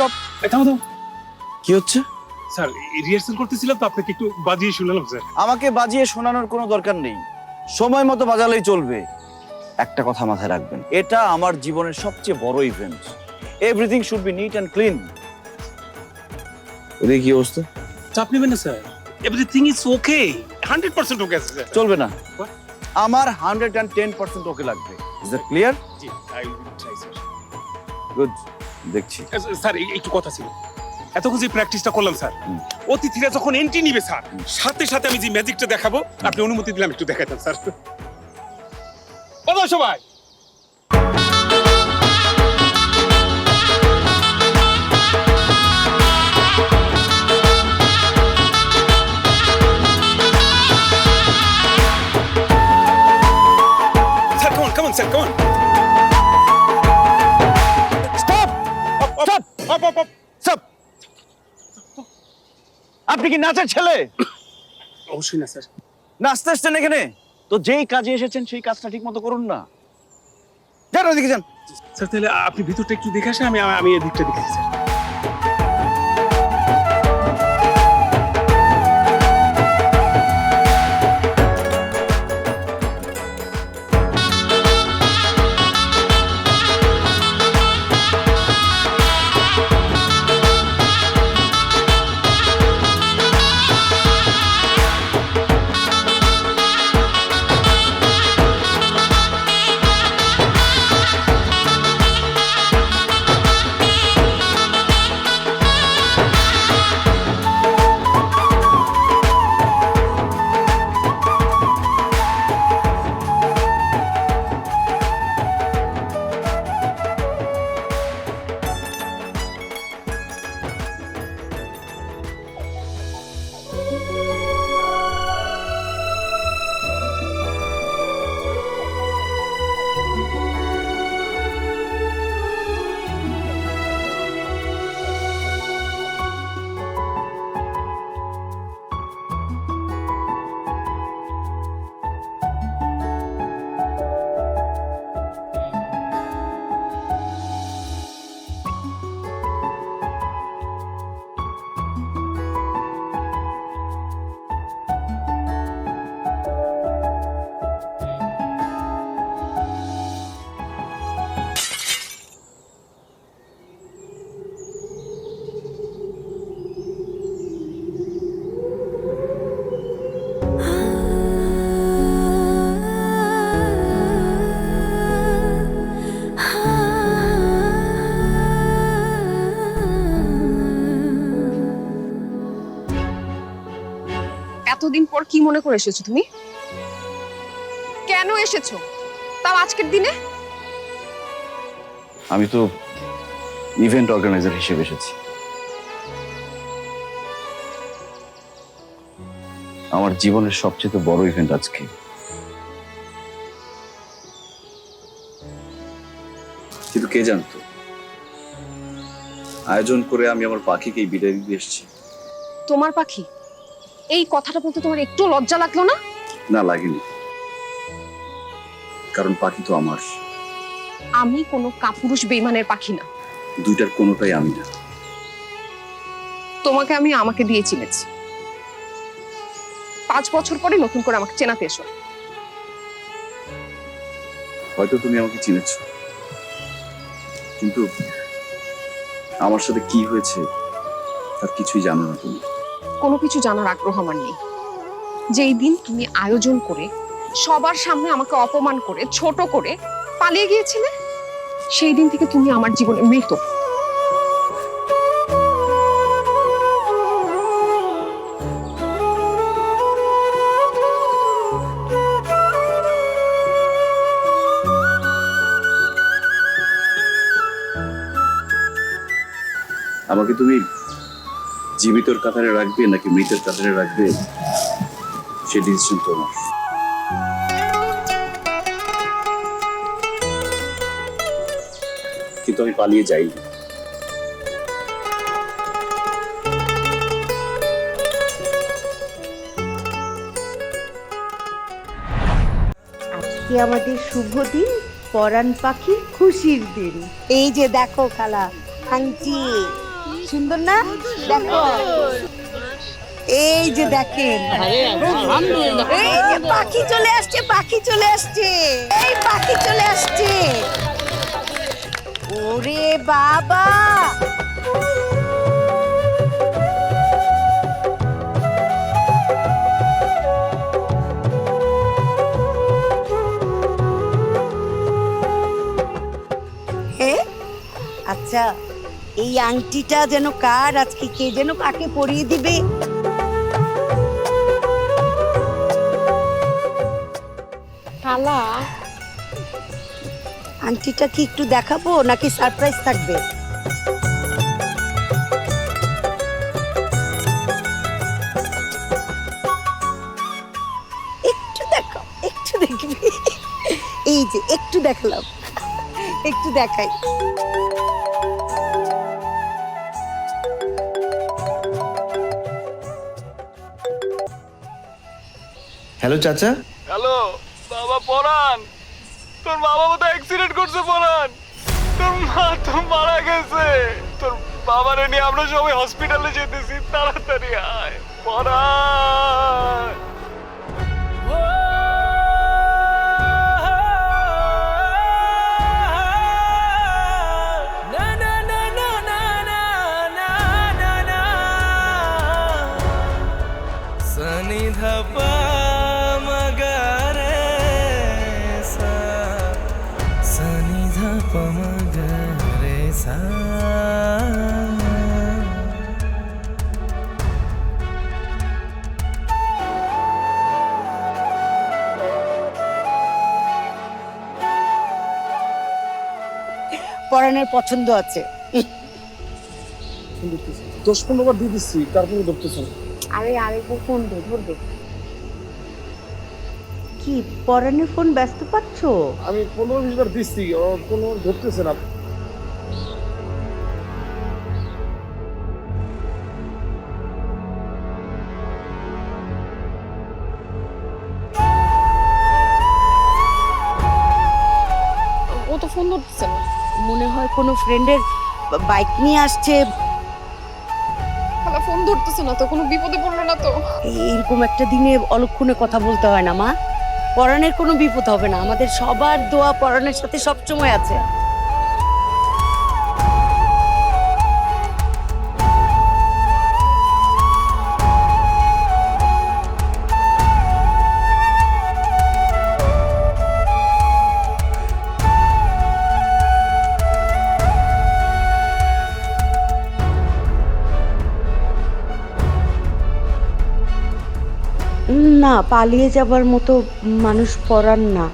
Stop. থামো থামো। কি হচ্ছে? স্যার রিহার্সাল করতেছিলাম তো আপনাকে একটু বাজিয়ে শুনলাম স্যার। আমাকে বাজিয়ে শোনানোর কোনো দরকার নেই। সময় মতো বাজালেই চলবে। একটা কথা মাথায় রাখবেন এটা আমার জীবনের সবচেয়ে বড় event everything should be neat and clean ওদিকে কি অবস্থা? চাপ নেবেন না sir. Everything is okay hundred percent okay আছে স্যার। চলবে না। আমার hundred and ten percent okay লাগবে। Is that clear G I will try sir good দেখছি। স্যার একটু কথা ছিল। এতক্ষণ যে প্র্যাকটিসটা করলাম স্যার অতিথিরা যখন এন্ট্রি নিবে স্যার সাথে সাথে আমি যে ম্যাজিকটা দেখাবো আপনি অনুমতি দিলাম একটু দেখাতাম স্যার। বলো সবাই। স্যার কেমন কেমন স্যার কেমন আপনি কি নাচের ছেলে? অবশ্যই না স্যার। নাচতে আসছেন এখানে? তো যেই কাজে এসেছেন সেই কাজটা ঠিক মতো করুন না। যান ওদিকে যান। স্যার তাহলে আপনি ভিতরটা কি দেখে আসেন আমি আমি এদিকটা দেখেছি স্যার। এতদিন পর কি মনে করে এসেছ তুমি? কেন এসেছ? তাও আজকের দিনে? আমি তো ইভেন্ট অর্গানাইজার হিসেবে এসেছি। আমার জীবনের সবচেয়ে বড় ইভেন্ট আজকে। কিন্তু কে জানতো? আয়োজন করে আমি আমার পাখিকেই বিদায় দিতে এসেছি। তোমার পাখি? এই কথাটা বলতে তোমার একটু লজ্জা লাগল না? না লাগেনি। কারণ পাখি তো আমার। আমি কোনো কাপুরুষ বেইমানের পাখি না। দুইটার কোনোটাই আমি না। তোমাকে আমি আমাকে দিয়ে চিনেছি। পাঁচ বছর পরে নতুন করে আমাকে চেনাতে এসো। হয়তো তুমি আমাকে চিনেছ। কিন্তু আমার সাথে কি হয়েছে তার কিছুই জানো না তুমি। কোনো কিছু জানার আগ্রহ আমার নেই। যেই দিন তুমি আয়োজন করে, সবার সামনে আমাকে অপমান করে, ছোট করে পালিয়ে গিয়েছিলে, সেই দিন থেকে তুমি আমার জীবনে মৃত। আমাকে তুমি জীবিতর কাতারে রাখবে নাকি মৃতের কাতারে রাখবে সে ডিসিশন তোমার। কিন্তু আমি পালিয়ে যাই আজকে আমাদের শুভ দিন পরাণ পাখির খুশির দিন। এই যে দেখো খালা আংটি। সুন্দর না? দেখো। এই যে দেখেন। এই যে পাখি চলে আসছে, পাখি চলে আসছে। এই পাখি চলে আসছে। ওরে বাবা। হে আচ্ছা। এই আংটিটা যেন কার? আজকে কে যেন কাকে পরিয়ে দিবে? খালা। আংটিটা কি একটু দেখাবো নাকি সারপ্রাইজ থাকবে? একটু দেখো একটু দেখবি। এই যে একটু দেখালাম। একটু দেখাই। হ্যালো চাচা? হ্যালো বাবা পরান তোর বাবা তো অ্যাক্সিডেন্ট করছে পরান তোর মা তো মারা গেছে। তোর বাবারে নিয়ে আমরা সবাই হসপিটালে যেতেছি। তাড়াতাড়ি আয়। পরান रे পছন্দ আছে। দশ পনেরোবার দিয়ে দিচ্ছি তারপরে ধরতেছ আরে আরে ফোন দে ধরবে কি পরাণের ফোন ব্যস্ত পাচ্ছ? আমি পনেরো বিশ দিচ্ছি কোনো ধরতেছে না। ও তো ফোন ধরতেছে না। মনে হয় কোনো ফ্রেন্ডের বাইক নিয়ে আসছে। ফোন ধরতেছে না তো কোনো বিপদে পড়ল না তো। এরকম একটা দিনে অলক্ষণে কথা বলতে হয় না মা। পরাণের কোনো বিপদ হবে না। আমাদের সবার দোয়া পরাণের সাথে সবসময় আছে। না পালিয়ে যাবার মতো মানুষ পড়ার না।